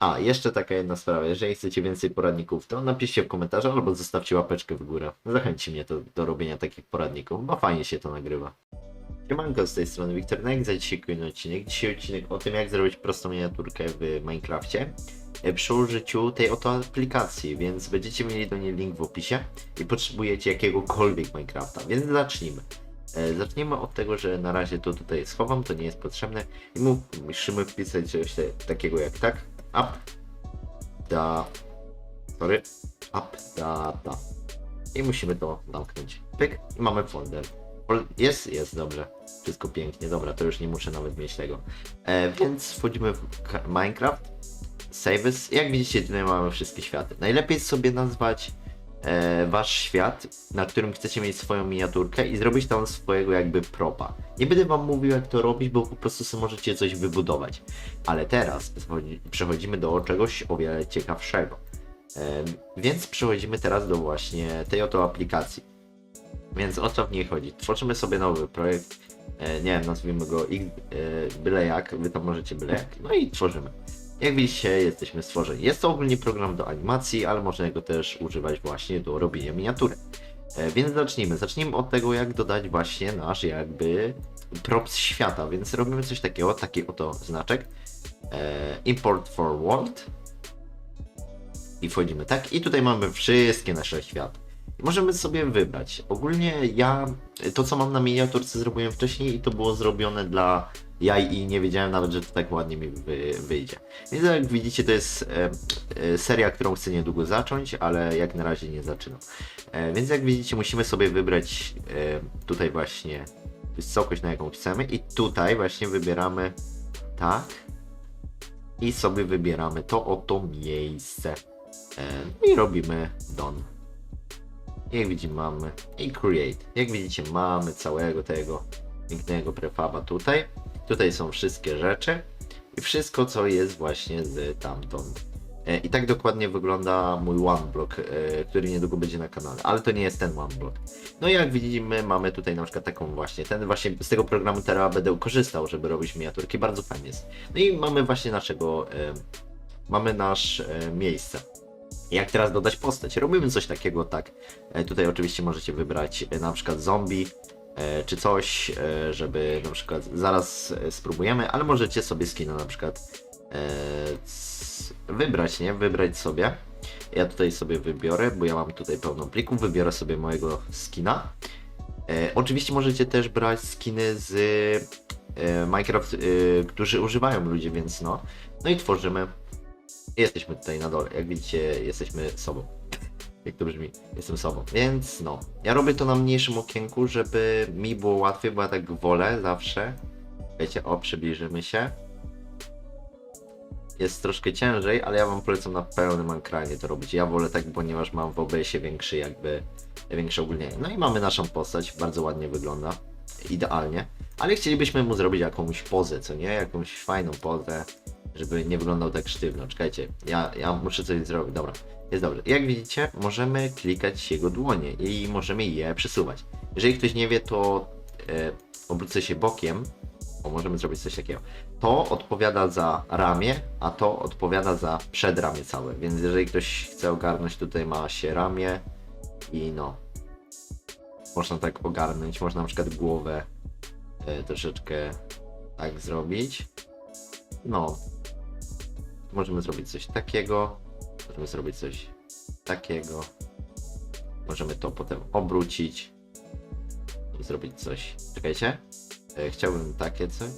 A, jeszcze taka jedna sprawa. Jeżeli chcecie więcej poradników, to napiszcie w komentarzu albo zostawcie łapeczkę w górę. Zachęci mnie to do robienia takich poradników, bo fajnie się to nagrywa. Siemanko, z tej strony Wiktor Nek, za dzisiaj kolejny odcinek. Dzisiaj odcinek o tym, jak zrobić prostą miniaturkę w Minecrafcie e, przy użyciu tej oto aplikacji, więc będziecie mieli do niej link w opisie i potrzebujecie jakiegokolwiek Minecrafta, więc zacznijmy. E, Zacznijmy od tego, że na razie to tutaj schowam, to nie jest potrzebne i mu- musimy wpisać coś takiego jak tak, up, da, sorry, up, da, da. I musimy to zamknąć. Pyk i mamy folder. Fol- Jest, jest, dobrze. Wszystko pięknie, dobra, to już nie muszę nawet mieć tego. E, więc wchodzimy w Minecraft, Saves. Jak widzicie, tutaj mamy wszystkie światy. Najlepiej sobie nazwać wasz świat, na którym chcecie mieć swoją miniaturkę i zrobić tam swojego jakby propa. Nie będę wam mówił jak to robić, bo po prostu sobie możecie coś wybudować. Ale teraz przechodzimy do czegoś o wiele ciekawszego. Em, Więc przechodzimy teraz do właśnie tej oto aplikacji. Więc o co w niej chodzi? Tworzymy sobie nowy projekt, e, nie wiem, nazwijmy go e, byle jak, wy tam możecie byle jak, no i tworzymy. Jak widzicie, jesteśmy stworzeni. Jest to ogólnie program do animacji, ale można go też używać właśnie do robienia miniatury. E, Więc zacznijmy. Zacznijmy od tego, jak dodać właśnie nasz jakby props świata. Więc robimy coś takiego, taki oto znaczek. E, Import for world. I wchodzimy tak. I tutaj mamy wszystkie nasze światy. Możemy sobie wybrać. Ogólnie ja to, co mam na miniaturce, zrobiłem wcześniej i to było zrobione dla jaj i nie wiedziałem nawet, że to tak ładnie mi wy, wyjdzie. Więc jak widzicie, to jest e, e, seria, którą chcę niedługo zacząć, ale jak na razie nie zaczynam. E, więc jak widzicie, musimy sobie wybrać e, tutaj właśnie wysokość, na jaką chcemy i tutaj właśnie wybieramy tak i sobie wybieramy to oto miejsce. E, no i robimy done. Jak widzimy mamy i create. Jak widzicie mamy całego tego pięknego prefaba tutaj. Tutaj są wszystkie rzeczy i wszystko co jest właśnie z tamtąd. E, I tak dokładnie wygląda mój OneBlock, e, który niedługo będzie na kanale, ale to nie jest ten OneBlock. No i jak widzimy mamy tutaj na przykład taką właśnie, ten właśnie z tego programu teraz będę korzystał, żeby robić miniaturki, bardzo fajnie jest. No i mamy właśnie naszego, e, mamy nasz miejsce. Jak teraz dodać postać? Robimy coś takiego tak. Tutaj oczywiście możecie wybrać na przykład zombie czy coś, e, żeby na przykład zaraz e, spróbujemy, ale możecie sobie skina na przykład e, wybrać, nie? Wybrać sobie. Ja tutaj sobie wybiorę, bo ja mam tutaj pełno plików, wybiorę sobie mojego skina. E, oczywiście możecie też brać skiny z e, Minecraft, e, którzy używają ludzie, więc no. No i tworzymy. Jesteśmy tutaj na dole. Jak widzicie, jesteśmy sobą. Jak to brzmi? Jestem sobą. Więc no. Ja robię to na mniejszym okienku, żeby mi było łatwiej, bo ja tak wolę zawsze. Wiecie, o, przybliżymy się. Jest troszkę ciężej, ale ja wam polecam na pełnym ekranie to robić. Ja wolę tak, ponieważ mam w OBS-ie większy jakby, większe ogólnienie. No i mamy naszą postać, bardzo ładnie wygląda. Idealnie. Ale chcielibyśmy mu zrobić jakąś pozę, co nie? Jakąś fajną pozę, żeby nie wyglądał tak sztywno. Czekajcie, ja, ja muszę coś zrobić. Dobra, jest dobrze. Jak widzicie, możemy klikać jego dłonie i możemy je przesuwać. Jeżeli ktoś nie wie, to e, obrócę się bokiem. O, możemy zrobić coś takiego. To odpowiada za ramię, a to odpowiada za przedramię całe. Więc jeżeli ktoś chce ogarnąć, tutaj ma się ramię i no. Można tak ogarnąć. Można na przykład głowę e, troszeczkę tak zrobić. No. Możemy zrobić coś takiego. Możemy zrobić coś takiego. Możemy to potem obrócić. I zrobić coś. Czekajcie. E, chciałbym takie coś.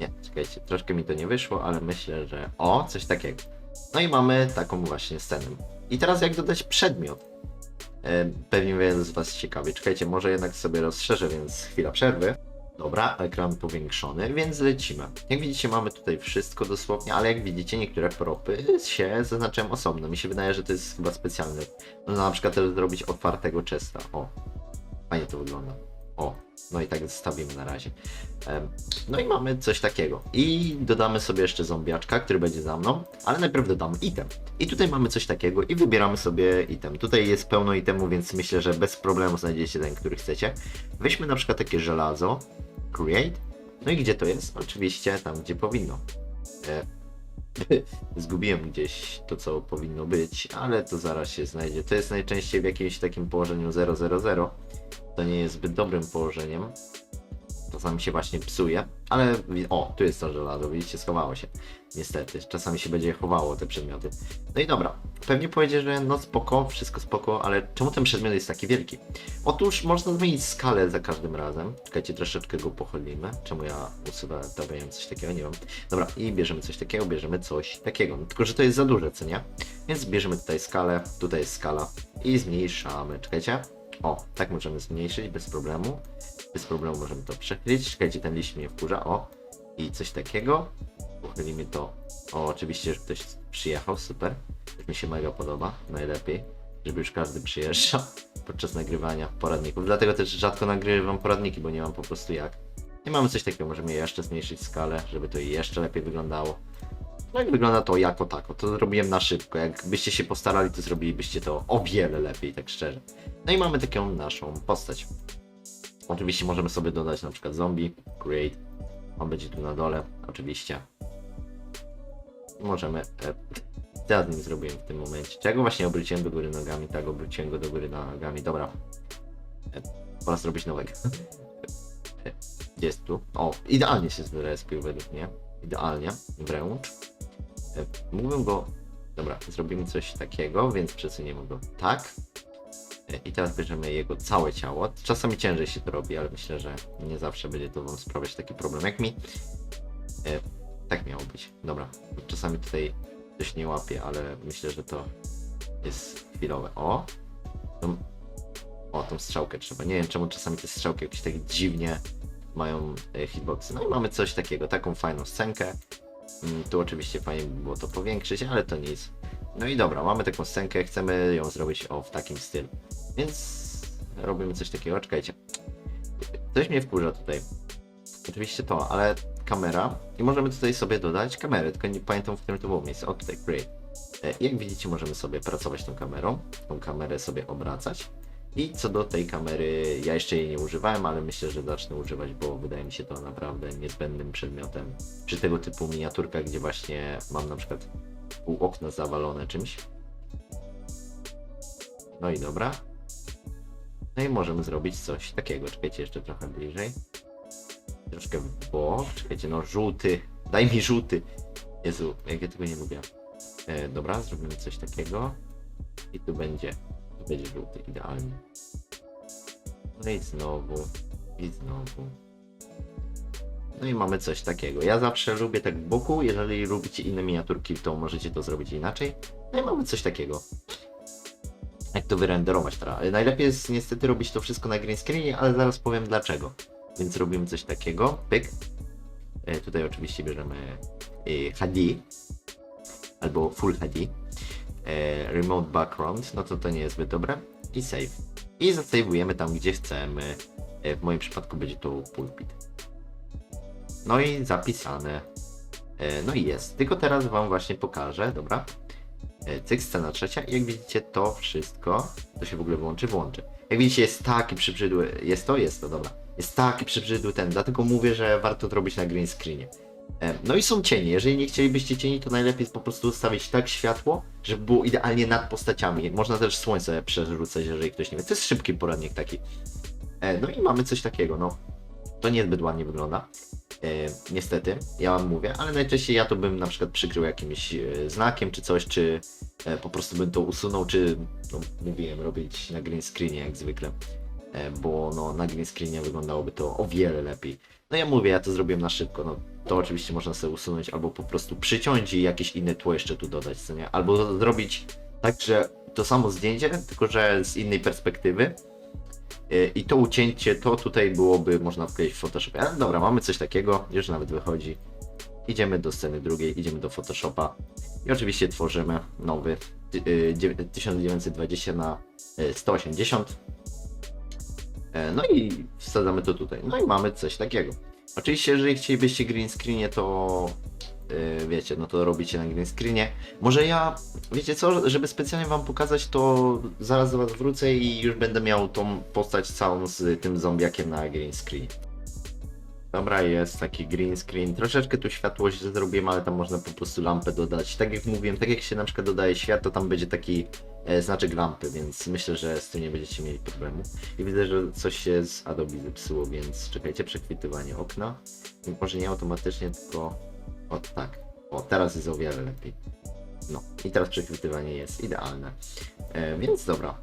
Nie, czekajcie, troszkę mi to nie wyszło, ale myślę, że. O, coś takiego. No i mamy taką właśnie scenę. I teraz jak dodać przedmiot? E, Pewnie wiele z Was ciekawi. Czekajcie, może jednak sobie rozszerzę, więc chwila przerwy. Dobra, ekran powiększony, więc lecimy. Jak widzicie, mamy tutaj wszystko dosłownie, ale jak widzicie, niektóre propy się zaznaczyłem osobno. Mi się wydaje, że to jest chyba specjalne. Można na przykład też zrobić otwartego chesta. O, fajnie to wygląda. O, no i tak zostawimy na razie. No i mamy coś takiego. I dodamy sobie jeszcze zombiaczka, który będzie za mną, ale najpierw dodamy item. I tutaj mamy coś takiego i wybieramy sobie item. Tutaj jest pełno itemów, więc myślę, że bez problemu znajdziecie ten, który chcecie. Weźmy na przykład takie żelazo, create. No i gdzie to jest? Oczywiście tam, gdzie powinno. E, Zgubiłem gdzieś to, co powinno być, ale to zaraz się znajdzie. To jest najczęściej w jakimś takim położeniu 000. To nie jest zbyt dobrym położeniem. Czasami się właśnie psuje, ale o, tu jest to żelazo, widzicie, schowało się. Niestety, czasami się będzie chowało te przedmioty. No i dobra, pewnie powiedzie, że no spoko, wszystko spoko, ale czemu ten przedmiot jest taki wielki? Otóż można zmienić skalę za każdym razem. Czekajcie, troszeczkę go pochylimy. Czemu ja ustawiałem coś takiego? Nie wiem. Dobra, i bierzemy coś takiego, bierzemy coś takiego. No, tylko, że to jest za duże, co nie? Więc bierzemy tutaj skalę, tutaj jest skala i zmniejszamy. Czekajcie. O, tak możemy zmniejszyć bez problemu. Bez problemu możemy to przechylić. Czekajcie, ten liść mnie wkurza. O, i coś takiego. Pochylimy to. O, oczywiście, że ktoś przyjechał, super. To mi się mega podoba, najlepiej, żeby już każdy przyjeżdżał podczas nagrywania poradników. Dlatego też rzadko nagrywam poradniki, bo nie mam po prostu jak. I mamy coś takiego, możemy jeszcze zmniejszyć skalę, żeby to jeszcze lepiej wyglądało. No i wygląda to jako tako, to zrobiłem na szybko. Jakbyście się postarali, to zrobilibyście to o wiele lepiej, tak szczerze. No i mamy taką naszą postać. Oczywiście możemy sobie dodać na przykład zombie, create. On będzie tu na dole, oczywiście. Możemy. E, co ja z nim zrobiłem w tym momencie? Czego właśnie obróciłem do góry nogami? Tak, obróciłem go do góry nogami. Dobra. E, pora zrobić nowego. E, Gdzie jest tu? O, idealnie się zrespił według mnie. Idealnie, wręcz. E, Mógłbym go. Dobra, zrobimy coś takiego, więc przesuniemy go tak. I teraz bierzemy jego całe ciało. Czasami ciężej się to robi, ale myślę, że nie zawsze będzie to wam sprawiać taki problem jak mi. E, tak miało być. Dobra. Czasami tutaj coś nie łapie, ale myślę, że to jest chwilowe. O! Tą, o, tą strzałkę trzeba. Nie wiem czemu czasami te strzałki jakieś tak dziwnie mają e, hitboxy. No i mamy coś takiego, taką fajną scenkę. Mm, Tu oczywiście fajnie by było to powiększyć, ale to nic. No i dobra, mamy taką scenkę, chcemy ją zrobić o w takim stylu. Więc robimy coś takiego, czekajcie. Coś mnie wkurza tutaj. Oczywiście to, ale kamera. I możemy tutaj sobie dodać kamerę, tylko nie pamiętam w którym to było miejsce. O tutaj, great. E, Jak widzicie, możemy sobie pracować tą kamerą, tą kamerę sobie obracać. I co do tej kamery, ja jeszcze jej nie używałem, ale myślę, że zacznę używać, bo wydaje mi się to naprawdę niezbędnym przedmiotem przy tego typu miniaturkach, gdzie właśnie mam na przykład pół okna zawalone czymś. No i dobra. No i możemy zrobić coś takiego. Czekajcie jeszcze trochę bliżej. Troszkę w bok. Czekajcie, no żółty. Daj mi żółty. Jezu, jak ja tego nie lubię. E, dobra, zrobimy coś takiego. I tu będzie, tu będzie żółty, idealnie. No i znowu, i znowu. No i mamy coś takiego. Ja zawsze lubię tak w boku. Jeżeli lubicie inne miniaturki, to możecie to zrobić inaczej. No i mamy coś takiego. Jak to wyrenderować teraz? Najlepiej jest niestety robić to wszystko na green screenie, ale zaraz powiem dlaczego. Więc robimy coś takiego. Pyk. E, tutaj oczywiście bierzemy e, HD albo Full HD. E, remote background, no to to nie jest zbyt dobre. I save. I zasejwujemy tam, gdzie chcemy. W moim przypadku będzie to pulpit. No i zapisane. No i jest. Tylko teraz Wam właśnie pokażę, dobra? E, Cyk, scena trzecia. I jak widzicie, to wszystko, to się w ogóle włączy, włączy. Jak widzicie, jest taki przybrzydły. Jest to? Jest to, dobra. Jest taki przybrzydły ten, dlatego mówię, że warto to robić na green screenie. E, No i są cienie. Jeżeli nie chcielibyście cieni, to najlepiej po prostu ustawić tak światło, żeby było idealnie nad postaciami. Można też słońce przerzucać, jeżeli ktoś nie wie. To jest szybki poradnik taki. E, No i mamy coś takiego, no. To niezbyt ładnie wygląda. E, niestety, ja wam mówię, ale najczęściej ja to bym na przykład przykrył jakimś e, znakiem czy coś, czy e, po prostu bym to usunął, czy no, mówiłem robić na green screenie jak zwykle, bo no, na green screenie wyglądałoby to o wiele lepiej. No ja mówię, ja to zrobiłem na szybko, no to oczywiście można sobie usunąć albo po prostu przyciąć i jakieś inne tło jeszcze tu dodać, co nie? Albo zrobić tak, że to samo zdjęcie, tylko że z innej perspektywy, I to ucięcie, to tutaj byłoby można wkleić w Photoshopie. Ale dobra, mamy coś takiego, już nawet wychodzi. Idziemy do sceny drugiej, idziemy do Photoshopa i oczywiście tworzymy nowy ty- y, dziewię- 1920 na y, 180. E, No i wsadzamy to tutaj. No i mamy coś takiego. Oczywiście, jeżeli chcielibyście green screenie, to wiecie, no to robicie na green screenie. Może ja, wiecie co, żeby specjalnie wam pokazać, to zaraz do was wrócę i już będę miał tą postać całą z tym zombiakiem na green screen. Dobra, jest taki green screen. Troszeczkę tu światłość zrobiłem, ale tam można po prostu lampę dodać. Tak jak mówiłem, tak jak się na przykład dodaje świat, to tam będzie taki e, znaczek lampy, więc myślę, że z tym nie będziecie mieli problemu. I widzę, że coś się z Adobe zepsuło, więc czekajcie, przechwytywanie okna. Może nie automatycznie, tylko o tak. O, teraz jest o wiele lepiej. No, i teraz przechwytywanie jest idealne. E, więc dobra.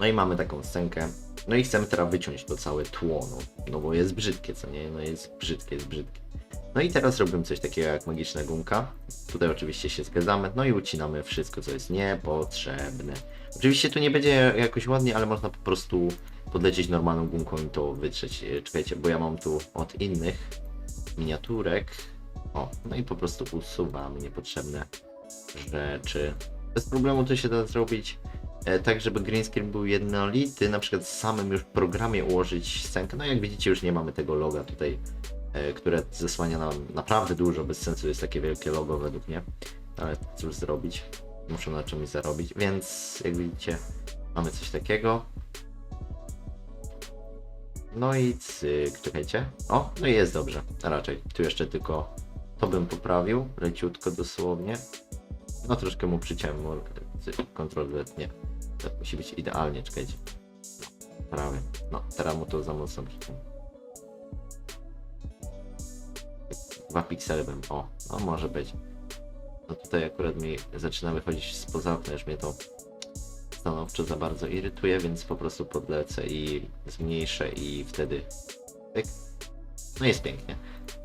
No i mamy taką scenkę. No i chcemy teraz wyciąć to całe tło, no, no bo jest brzydkie, co nie? No jest brzydkie, jest brzydkie. No i teraz robimy coś takiego jak magiczna gumka. Tutaj oczywiście się zgadzamy, no i ucinamy wszystko, co jest niepotrzebne. Oczywiście tu nie będzie jakoś ładnie, ale można po prostu podlecieć normalną gumką i to wytrzeć. E, Czekajcie, bo ja mam tu od innych miniaturek. O, no i po prostu usuwamy niepotrzebne rzeczy. Bez problemu to się da zrobić e, tak, żeby green screen był jednolity, na przykład w samym już programie ułożyć scenkę. No jak widzicie już nie mamy tego loga tutaj, e, które zasłania nam naprawdę dużo, bez sensu jest takie wielkie logo według mnie. Ale cóż zrobić, muszę na czymś zarobić, więc jak widzicie mamy coś takiego. No i cyk, czekajcie. O, no i jest dobrze, raczej. Tu jeszcze tylko to bym poprawił, leciutko dosłownie. No troszkę mu przyciąłem, Ctrl Z, nie. To musi być idealnie, czekajcie. Prawie. No, teraz mu to za mocno przyciąłem. Dwa piksele bym, o, no może być. No tutaj akurat mi zaczyna wychodzić spoza okna, już mnie to stanowczo za bardzo irytuje, więc po prostu podlecę i zmniejszę i wtedy tyk. No jest pięknie,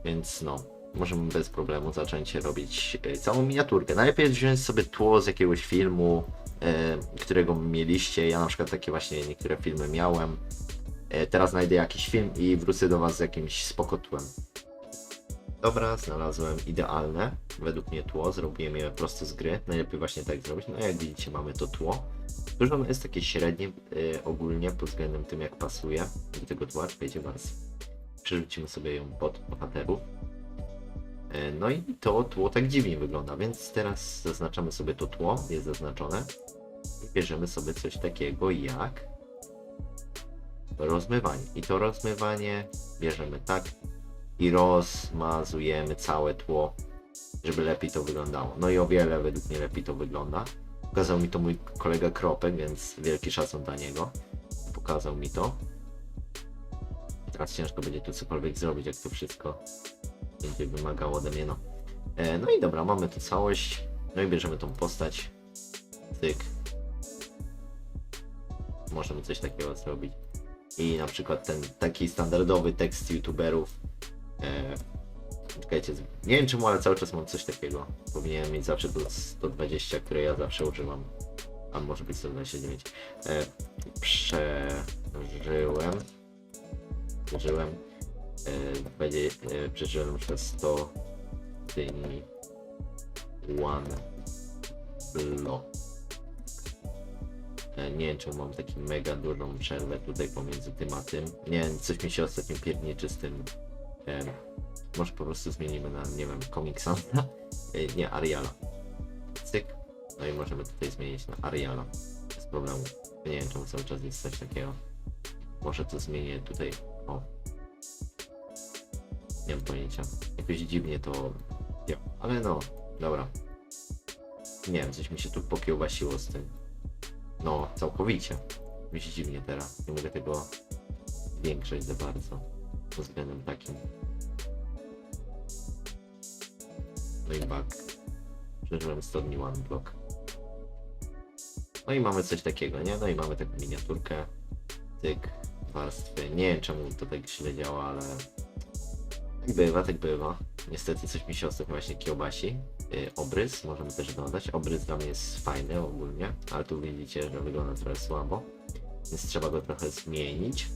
więc no, możemy bez problemu zacząć robić e, całą miniaturkę. Najlepiej wziąć sobie tło z jakiegoś filmu, e, którego mieliście. Ja na przykład takie właśnie niektóre filmy miałem. E, teraz znajdę jakiś film i wrócę do Was z jakimś spokotłem. Dobra, znalazłem idealne, według mnie tło, zrobiłem je prosto z gry, najlepiej właśnie tak zrobić, no jak widzicie mamy to tło, Dużo ono jest takie średnie y, ogólnie pod względem tym jak pasuje do tego tła, czekajcie bardzo. Przerzucimy sobie ją pod bohaterów. Y, no i to tło tak dziwnie wygląda, więc teraz zaznaczamy sobie to tło, jest zaznaczone. I bierzemy sobie coś takiego jak rozmywanie. I to rozmywanie bierzemy tak i rozmazujemy całe tło, żeby lepiej to wyglądało. No i o wiele według mnie lepiej to wygląda. Pokazał mi to mój kolega Kropek, więc wielki szacun dla niego. Pokazał mi to. Teraz ciężko będzie tu cokolwiek zrobić, jak to wszystko będzie wymagało ode mnie. No, e, no i dobra, mamy tu całość. No i bierzemy tą postać. Cyk. Możemy coś takiego zrobić. I na przykład ten taki standardowy tekst youtuberów. E, Czekajcie, nie wiem czemu, ale cały czas mam coś takiego. Powinienem mieć zawsze to 120, które ja zawsze używam. A może być 129. E, przeżyłem. Przeżyłem. E, będzie, e, przeżyłem na przykład 100 dni. One block. E, nie wiem czemu mam taki mega dużą przerwę tutaj pomiędzy tym a tym. Nie wiem, coś mi się ostatnio pierniczy z tym. E, może po prostu zmienimy na, nie wiem. Y, nie, Ariala. Cyk. No i możemy tutaj zmienić na Ariala. Bez problemu. Nie wiem, czemu cały czas jest coś takiego. Może to zmienię tutaj. O. Nie mam pojęcia. Jakoś dziwnie to działa. Ale no, dobra. Nie wiem, coś mi się tu pokiełbasiło z tym. No, całkowicie. Jakoś dziwnie teraz. Nie mogę tego zwiększać za bardzo. Pod względem takim. No i bug. Przeżyłem 100 dni one block. No i mamy coś takiego, nie? No i mamy taką miniaturkę. Tyk, warstwy. Nie wiem czemu to tak źle działa, ale bywa, tak bywa. Niestety coś mi się ostatnio właśnie kiełbasi. Yy, obrys możemy też dodać. Obrys dla mnie jest fajny ogólnie, ale tu widzicie, że wygląda trochę słabo. Więc trzeba go trochę zmienić.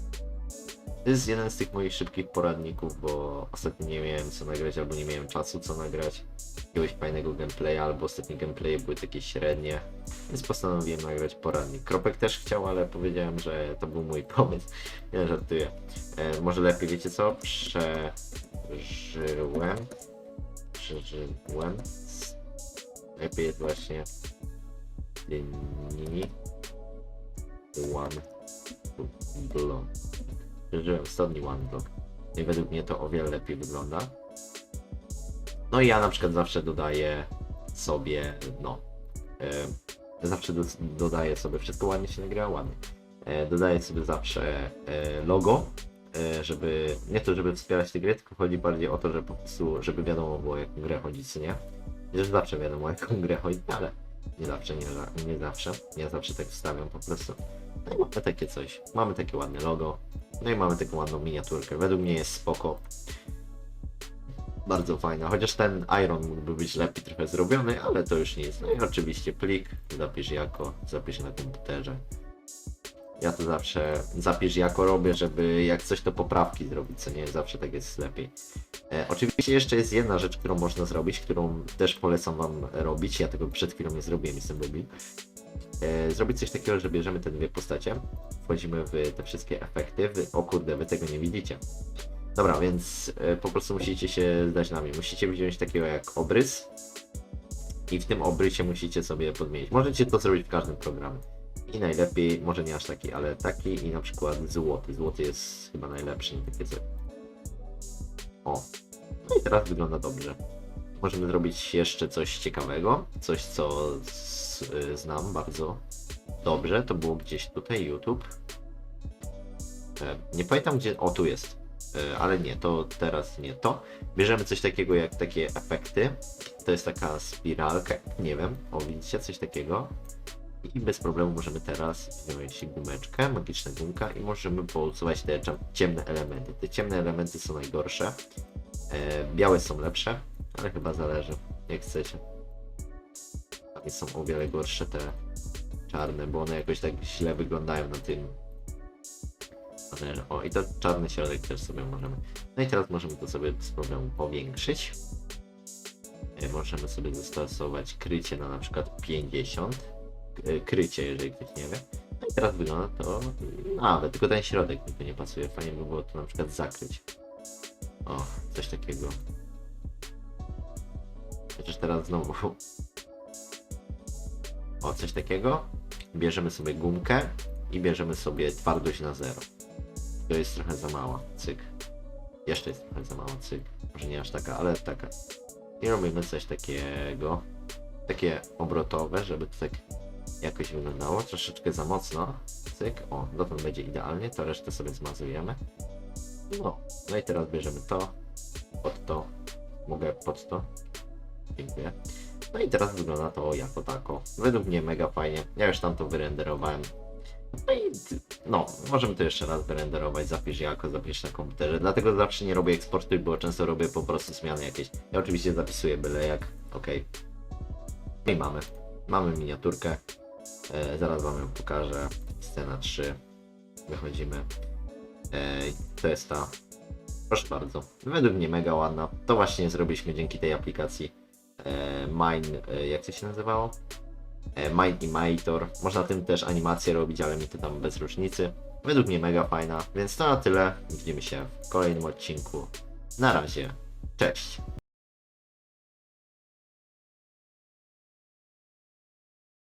To jest jeden z tych moich szybkich poradników, bo ostatnio nie miałem co nagrać, albo nie miałem czasu co nagrać. Jakiegoś fajnego gameplaya, albo ostatnie gameplaye były takie średnie, więc postanowiłem nagrać poradnik. Kropek też chciał, ale powiedziałem, że to był mój pomysł. Nie żartuję. E, może lepiej, wiecie co? Przeżyłem. Przeżyłem. Lepiej właśnie dni one block. Przeżyłem 100 dni one block. i według mnie to o wiele lepiej wygląda. No i ja na przykład zawsze dodaję sobie, no, zawsze do, dodaję sobie, wszystko ładnie się nagrywa, ładnie. E, dodaję sobie zawsze e, logo, żeby, nie to żeby wspierać tę grę, tylko chodzi bardziej o to, że po prostu, żeby wiadomo było jaką grę chodzi, co nie? Że zawsze wiadomo jaką grę chodzi, ale nie zawsze, nie, nie zawsze, ja zawsze tak wstawiam po prostu. No i mamy takie coś, mamy takie ładne logo, no i mamy taką ładną miniaturkę, według mnie jest spoko. Bardzo fajna, chociaż ten Iron mógłby być lepiej trochę zrobiony, ale to już nic. No i oczywiście plik, zapisz jako, zapisz na komputerze. Ja to zawsze zapisz jako robię, żeby jak coś to poprawki zrobić, co nie zawsze tak jest lepiej. E, oczywiście jeszcze jest jedna rzecz, którą można zrobić, którą też polecam wam robić. Ja tego przed chwilą nie zrobiłem, jestem debil. E, zrobić coś takiego, że bierzemy te dwie postacie, wchodzimy w te wszystkie efekty. Wy, o kurde, wy tego nie widzicie. Dobra, więc e, po prostu musicie się zdać na mnie. Musicie wziąć takiego jak obrys i w tym obrysie musicie sobie podmienić. Możecie to zrobić w każdym programie. I najlepiej, może nie aż taki, ale taki i na przykład złoty. Złoty jest chyba najlepszy, nie takie coś. O. No i teraz wygląda dobrze. Możemy zrobić jeszcze coś ciekawego. Coś, co z, y, znam bardzo dobrze. To było gdzieś tutaj, YouTube. E, Nie pamiętam gdzie. O, tu jest. E, Ale nie, to teraz nie to. Bierzemy coś takiego jak takie efekty. To jest taka spiralka, nie wiem. O, widzicie coś takiego? I bez problemu możemy teraz wziąć gumeczkę, magiczna gumka i możemy pousuwać te ciemne elementy. Te ciemne elementy są najgorsze. E, białe są lepsze, ale chyba zależy, jak chcecie. Takie są o wiele gorsze te czarne, bo one jakoś tak źle wyglądają na tym. panelu. O, i to czarny środek też sobie możemy. No i teraz możemy to sobie bez problemu powiększyć. E, Możemy sobie zastosować krycie na na przykład 50 e, krycie, jeżeli wie. No i teraz wygląda to nawet, tylko ten środek mi nie pasuje. Fajnie by było to na przykład zakryć. O, coś takiego. Chociaż teraz znowu. O, coś takiego. Bierzemy sobie gumkę i bierzemy sobie twardość na zero. To jest trochę za mała. Cyk. Jeszcze jest trochę za mała. Cyk. Może nie aż taka, ale taka. I robimy coś takiego. Takie obrotowe, żeby to tak jakoś wyglądało. Troszeczkę za mocno. Cyk. O, dotąd będzie idealnie. To resztę sobie zmazujemy. No. No i teraz bierzemy to. Pod to. Mogę pod to. Dziękuję. No i teraz wygląda to jako tako. Według mnie mega fajnie. Ja już tam to wyrenderowałem. No i no, możemy to jeszcze raz wyrenderować, zapisz jako, zapisz na komputerze. Dlatego zawsze nie robię eksportu, bo często robię po prostu zmiany jakieś. Ja oczywiście zapisuję byle jak, ok. No i mamy. Mamy miniaturkę. E, zaraz wam ją pokażę. Scena 3. Wychodzimy. E, to jest ta. Proszę bardzo. Według mnie mega ładna. To właśnie zrobiliśmy dzięki tej aplikacji. E, Mine, e, jak to się nazywało? e, Mine Imator. Można tym też animacje robić, ale mi to tam bez różnicy. Według mnie mega fajna, więc to na tyle. Widzimy się w kolejnym odcinku. Na razie. Cześć.